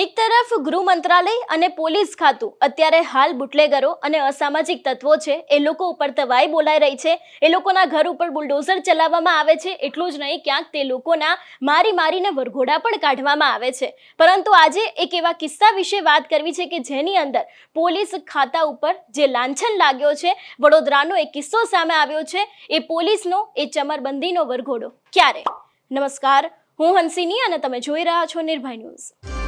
એક તરફ ગૃહ મંત્રાલય અને પોલીસ ખાતું, અત્યારે હાલ બુટલેગરો અને અસામાજિક તત્વો છે, એ લોકો ઉપર તવાઈ બોલાઈ રહી છે, એ લોકોના ઘર ઉપર બુલડોઝર ચલાવવામાં આવે છે, એટલું જ નહીં, ક્યાંક તે લોકોના મારી મારીને વરઘોડા પણ કાઢવામાં આવે છે. પરંતુ આજે એક એવા કિસ્સા વિશે વાત કરવી છે કે જેની અંદર પોલીસ ખાતા ઉપર જે લાંછન લાગ્યો છે, વડોદરાનો એક કિસ્સો સામે આવ્યો છે, એ પોલીસનો, એ ચમરબંધીનો વરઘોડો ક્યારે? નમસ્કાર, હું હંસિની અને તમે જોઈ રહ્યા છો નિર્ભય ન્યૂઝ.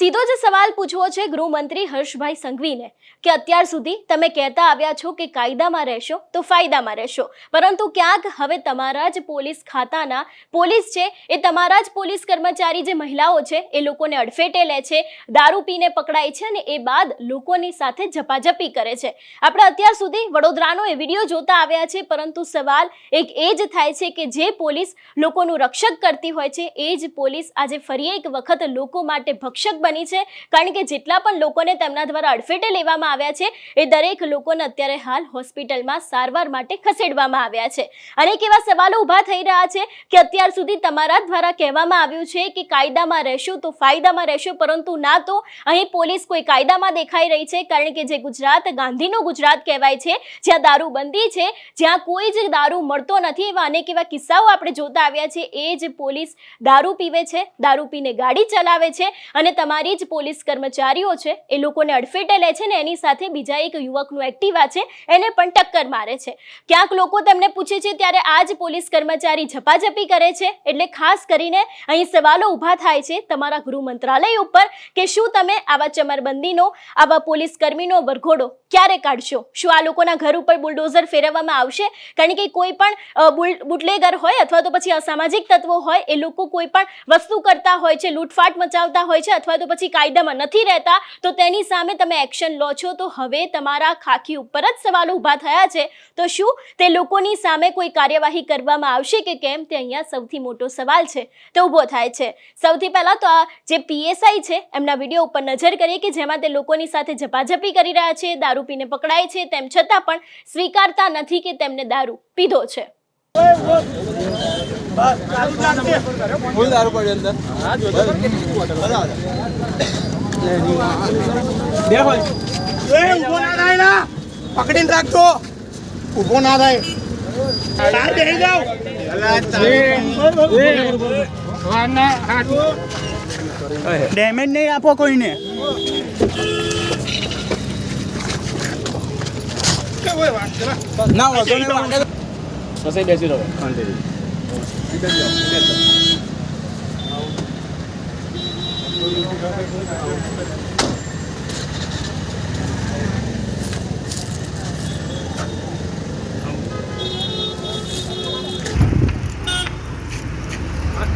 સીધો જ સવાલ પૂછવો છે ગૃહમંત્રી હર્ષભાઈ સંઘવીને કે અત્યાર સુધી તમે કહેતા આવ્યા છો કે કાયદામાં રહેશો તો ફાયદામાં રહેશો. પરંતુ ક્યાંક હવે તમારા જ પોલીસ ખાતાના પોલીસ છે એ તમારા જ પોલીસ કર્મચારી જે મહિલાઓ છે એ લોકોને અડફેટે લે છે, દારૂ પીને પકડાય છે અને એ બાદ લોકોની સાથે ઝપાઝપી કરે છે. આપણે અત્યાર સુધી વડોદરાનો એ વીડિયો જોતા આવ્યા છે, પરંતુ સવાલ એક એ જ થાય છે કે જે પોલીસ લોકોનું રક્ષક કરતી હોય છે, એ જ પોલીસ આજે ફરી એક વખત લોકો માટે ભક્ષક બની છે. કારણ કે જેટલા પણ લોકોને તેમના દ્વારા અડફેટે લેવામાં આવ્યા છે, એ દરેક લોકોને અત્યારે હાલ હોસ્પિટલમાં સારવાર માટે ખસેડવામાં આવ્યા છે. અનેક એવા સવાલો ઊભા થઈ રહ્યા છે કે અત્યાર સુધી તમારા દ્વારા કહેવામાં આવ્યું છે કે કાયદામાં રહેશો તો ફાયદામાં રહેશો, પરંતુ ના તો અહીં પોલીસ કોઈ કાયદામાં દેખાઈ રહી છે. કારણ કે જે ગુજરાત, ગાંધીનું ગુજરાત કહેવાય છે, જ્યાં દારૂબંધી છે, જ્યાં કોઈ જ દારૂ મળતો નથી, એવા અનેક એવા કિસ્સાઓ આપણે જોતા આવ્યા છે. એ જ પોલીસ દારૂ પીવે છે, દારૂ પીને ગાડી ચલાવે છે અને તમારી જ પોલીસ કર્મચારીઓ છે, એ લોકોને અડફેટે લે છે ને એની સાથે બીજા એક યુવકનું એક્ટિવા છે, એને પણ ટક્કર મારે છે. ક્યાંક લોકો તેમને પૂછે છે, ત્યારે આ જ પોલીસ કર્મચારી ઝપાઝપી કરે છે? એટલે ખાસ કરીને અહીં સવાલો ઊભા થાય છે તમારા ગૃહ મંત્રાલય ઉપર કે શું તમે આવા ચમરબંધીનો, આવા પોલીસ કર્મીનો વરઘોડો ક્યારે કાઢશો? શું આ લોકોના ઘર ઉપર બુલડોઝર ફેરવવામાં આવશે? કારણ કે કોઈ પણ બુટલેગર હોય અથવા તો પછી અસામાજિક તત્વો હોય, એ લોકો કોઈ પણ વસ્તુ કરતા હોય છે, લૂંટફાટ મચાવતા હોય છે અથવા તો પછી કાયદામાં નથી રહેતા, તો તેની સામે તમે એક્શન લો છો. તો હવે તમારા ખાખી ઉપર જ સવાલો ઊભા થયા છે. તો શું તે લોકોની સામે કોઈ કાર્યવાહી કરવામાં આવશે કે કેમ? તે અહીંયા સૌથી મોટો સવાલ છે. તે ઊભો થાય છે. સૌથી પહેલાં તો આ જે પીએસઆઈ છે, એમના વીડિયો ઉપર નજર કરીએ કે જેમાં તે લોકોની સાથે ઝપાઝપી કરી રહ્યા છે, દારૂ પીને પકડાય છે. તેમ છતાં પણ સ્વીકારતા નથી કે તેમને દારૂ પીધો છે. ફૂલ દારૂ પડ્યો અંદર. પકડીને રાખજો. ઊભો ના થાય. ડેમેજ નહીં આપો કોઈને. ના બેસી નહીં વાંધો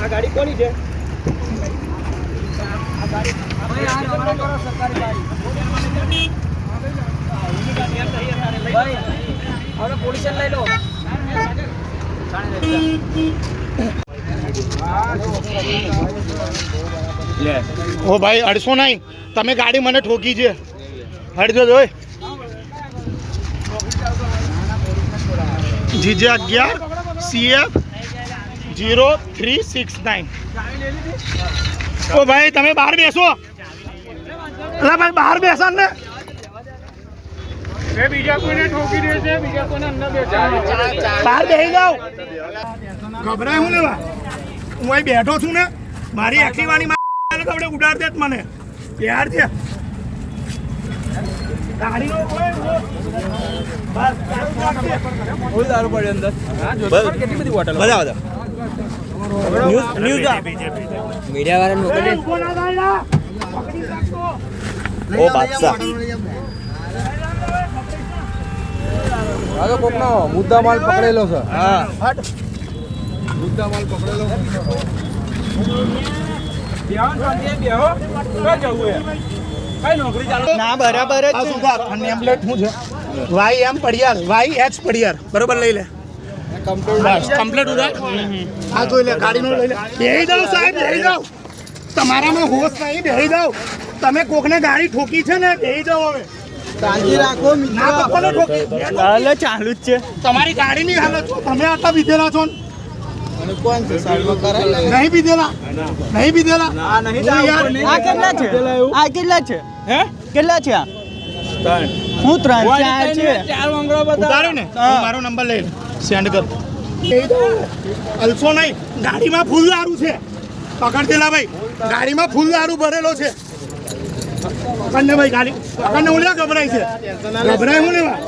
ગાડી બેસી છે? આ ગાડી કોની છે લે. ઓ ભાઈ અડસો નહીં. તમે ગાડી મને ઠોકી છે. હડજો જોઈ જીજે અગિયાર, CF, zero, three, six, nine. ઓ ભાઈ, તમે બહાર બેસો. અલા ભાઈ, બહાર બેસો ને બીજા કોઈને ઠોકી દે છે બીજા કોઈને અંદર બેસાડે બહાર બેસી જાઓ. ગભરાય હું લેવા? હું અહીં બેઠો છું ને મારી એક્ટિવાની માં કપડે ઉડાડ દે મને. યાર છે. બસ ચાલુ આગળ કોકનો મુદ્દા માલ પકડેલો છે. હા. મુદ્દા માલ પકડેલો બેહો શાંતિ બેહો ક્યાં જવું એ? કઈ નોકરી ચાલુ? ના બરાબર જ નેમપ્લેટ શું છે? Y M Padiyar Y H Padiyar. બરોબર લઈ લે. કમ્પ્લીટ ઉધાર? હા જોઈ લે ગાડીનો લઈ લે. બેહી જાઓ સાહેબ બેહી જાઓ. તમારામાં હોશ નહીં બેહી જાઓ. તમે કોકને ગાડી ઠોકી છે ને બેહી જાઓ હવે. શાંતિ રાખો ના હાલે ચાલુ જ છે. તમારી ગાડીની હાલત છો. તમે આટલા બીધેલા છો ને? અને કોણ છે? સાઈડમાં કરાય નહીં આ કેટલા છે? આ કેટલા છે? હે? કેટલા છે આ? હું ત્રણ ચાર છે. ચાર વાંગડો બતાવો. ને. મારો નંબર લઈ સેન્ડ કર. અલસો નહીં. ગાડીમાં ફૂલ દારૂ છે. પકડ દેલા ભાઈ. ગાડીમાં ફૂલ દારૂ ભરેલો છે. ભાઈ ગાડી. પકડને હું ગભરાય છે. ગભરાય હું લેવા?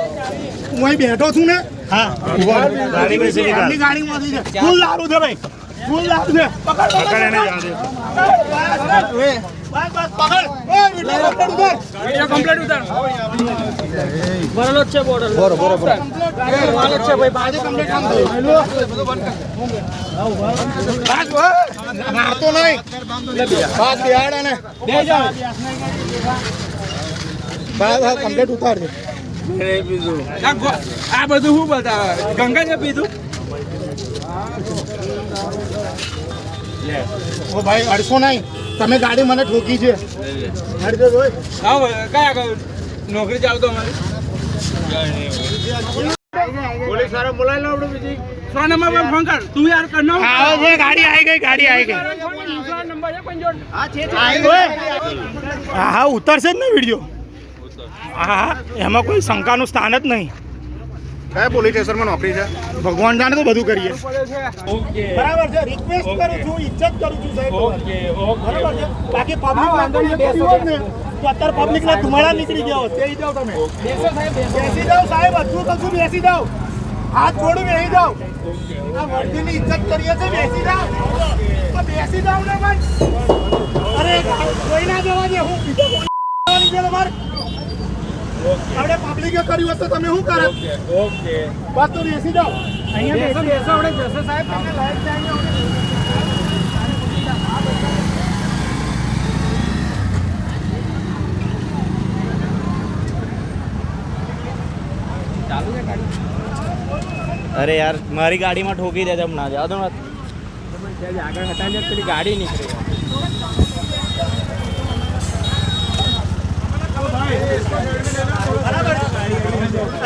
હું અહીં બેઠો છું ને. હા. ગાડી ગાડી ગાડીમાંથી છે. ફૂલ છે ભાઈ. ફૂલ દારૂ છે. પકડ પકડ એને કમ્પ્લીટ ઉતાર બરોલો જ છે બોર્ડર બરો બરો બરો છે ભાઈ આજે કમ્પ્લીટ કામ થયું બસ મારતો નહીં. બસ બિહાડ ને બે જાઓ બસ બસ કમ્પ્લીટ ઉતાર દે આ બધું શું બતાવે? ગંગા છે પીધું? ઓ ભાઈ અડસો નહીં. તમે ગાડી મને ઠોકી છે. નોકરી ચાલતો અમારી. પોલીસવાળા બોલાવી લો આપણે બીજી. સો નંબર પર ફોન કર. તું યાર કર નો. આવે ગાડી આવી ગઈ ગાડી આવી ગઈ. હા હા ઉતરશે જ ને વીડિયો. હા હા એમાં કોઈ શંકાનું સ્થાન જ નહીં. કયા પોલીસ સ્ટેશનમાં નોકરી છે? ભગવાન જાણે તો બધું કરીએ. ઓકે. બરાબર છે? રિક્વેસ્ટ કરું છું ઇજ્જત કરું છું સાહેબ. ઓકે ઓકે બરાબર છે? બાકી પબ્લિક ને બેસો ને તો અત્યારે પબ્લિક ના ધુમાડા નીકળી ગયા બેસી જાઓ તમે. બેસો સાહેબ બેસી. જાઓ સાહેબ હજુ કશું બેસી જાઓ. હાથ છોડું બેસી જાવ આ વર્દીની ઇજ્જત કરીએ છે બેસી જાવ તો બેસી જાવ ને ભાઈ. અરે કોઈ ના જવા દે હું બીજો કોઈ જવાની છે તમારે આપણે પબ્લિકે કર્યું હશે તો તમે શું કરો? ઓકે બસ તો બેસી જાઓ. બેસો બેસો આપણે જશે સાહેબ તમને લાઈટ ચાહીએ અરે યાર મારી ગાડીમાં ઠોકી દે તમને જવા દો ને આગળ હતા ને પેલી ગાડી નીકળી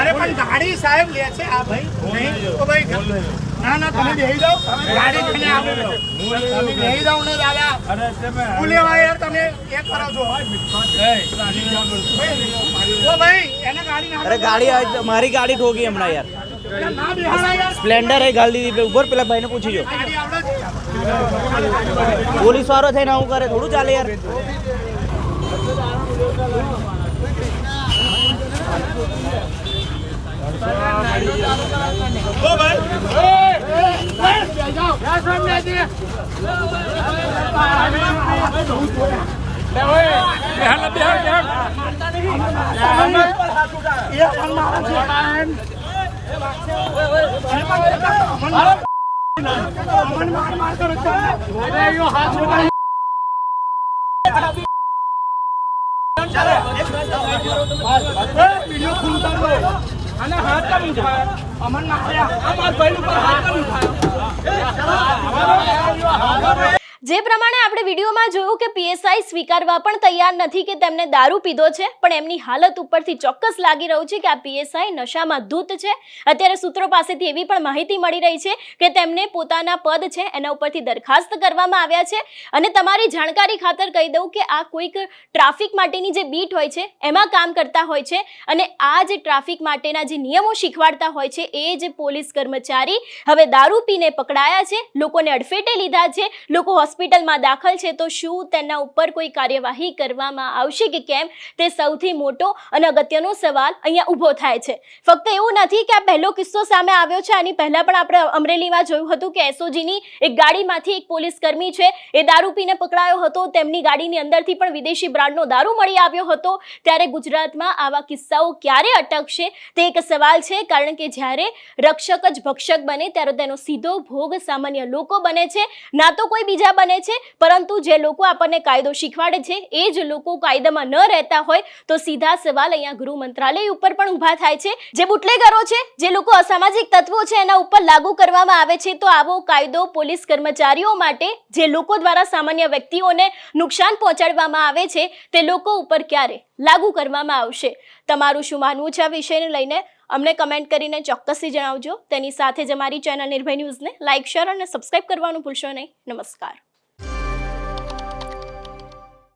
અરે પણ ગાડી સાહેબ લે છે. આ ભાઈ નહીં? તો ભાઈ ના ના તમે બેસી જાઓ. ગાડી લઈને આવો. તમે બેસી જાઓ ને દાદા. ફૂલે લેવા યાર તમે એ કરો છો. ઓ ભાઈ એને ગાડી ના અરે ગાડી મારી ગાડી ઠોકી હમણાં યાર. ના સ્પ્લેન્ડર એ ગાડી દીધી ઉપર પેલા ભાઈને પૂછી જો પોલીસ વાળો થઈને આવું કરે થોડું ચાલે યાર ઓ ભાઈ બેહાલ બેહાલ બેહાલ એ પણ મારા છે અમન માર માર કરો છો. અરે યો હાથ ઉઠાઈ. એ, વીડિયો અમન માર્યા આ ભાઈ હાથ કેમ ઉઠાયો 来来来 જે પ્રમાણે આપણે વિડીયોમાં જોયું કે પીએસઆઈ સ્વીકારવા પણ તૈયાર નથી કે તેમને દારૂ પીધો છે, પણ એમની હાલત ઉપરથી ચોક્કસ લાગી રહ્યું છે કે આ પીએસઆઈ નશામાં ધૂત છે. અત્યારે સૂત્રો પાસેથી એવી પણ માહિતી મળી રહી છે કે તેમને પોતાના પદ છે, એના ઉપરથી દરખાસ્ત કરવામાં આવ્યા છે. અને તમારી જાણકારી ખાતર કહી દઉં કે આ કોઈક ટ્રાફિક માટેની જે બીટ હોય છે, એમાં કામ કરતા હોય છે અને આ જે ટ્રાફિક માટેના જે નિયમો શીખવાડતા હોય છે, એ જ પોલીસ કર્મચારી હવે દારૂ પીને પકડાયા છે, લોકોને અડફેટે લીધા છે, લોકો હોસ્પિટલમાં દાખલ છે, તો શું તેના ઉપર કોઈ કાર્યવાહી કરવામાં આવશે કે કેમ? તે સૌથી મોટો અને અગત્યનો સવાલ અહીંયા ઊભો થાય છે. ફક્ત એવું નથી કે આ પહેલો કિસ્સો સામે આવ્યો છે, આની પહેલા પણ આપણે અમરેલીમાં જોયું હતું કે એસઓજીની એક ગાડીમાંથી એક પોલીસ કર્મી છે, એ દારૂ પીને પકડાયો હતો, તેમની ગાડીની અંદરથી પણ વિદેશી બ્રાન્ડનો દારૂ મળી આવ્યો હતો. ત્યારે ગુજરાતમાં આવા કિસ્સાઓ ક્યારે અટકશે? તે એક સવાલ છે, કારણ કે જ્યારે રક્ષક જ ભક્ષક બને, ત્યારે તેનો સીધો ભોગ સામાન્ય લોકો બને છે. ના તો કોઈ બીજા બને છે, પરંતુ જે લોકો આપણને કાયદો શીખવાડે છે, એ જ લોકો કાયદામાં ન રહેતા હોય, તો સીધા સવાલ અહીંયા ગૃહ મંત્રાલય ઉપર પણ ઊભા થાય છે. જે બુટલેગરો છે, જે લોકો અસામાજિક તત્વો છે, એના ઉપર લાગુ કરવામાં આવે છે, તો આવો કાયદો પોલીસ કર્મચારીઓ માટે, જે લોકો દ્વારા સામાન્ય વ્યક્તિઓને નુકસાન પહોંચાડવામાં આવે છે, તે લોકો ઉપર ક્યારે લાગુ કરવામાં આવશે? તમારું શું માનવું છે આ વિષયને લઈને? અમને કમેન્ટ કરીને ચોક્કસથી જણાવજો. તેની સાથે જ અમારી ચેનલ નિર્ભય ન્યૂઝને લાઇક શેર અને સબસ્ક્રાઇબ કરવાનું ભૂલશો નહીં. નમસ્કાર.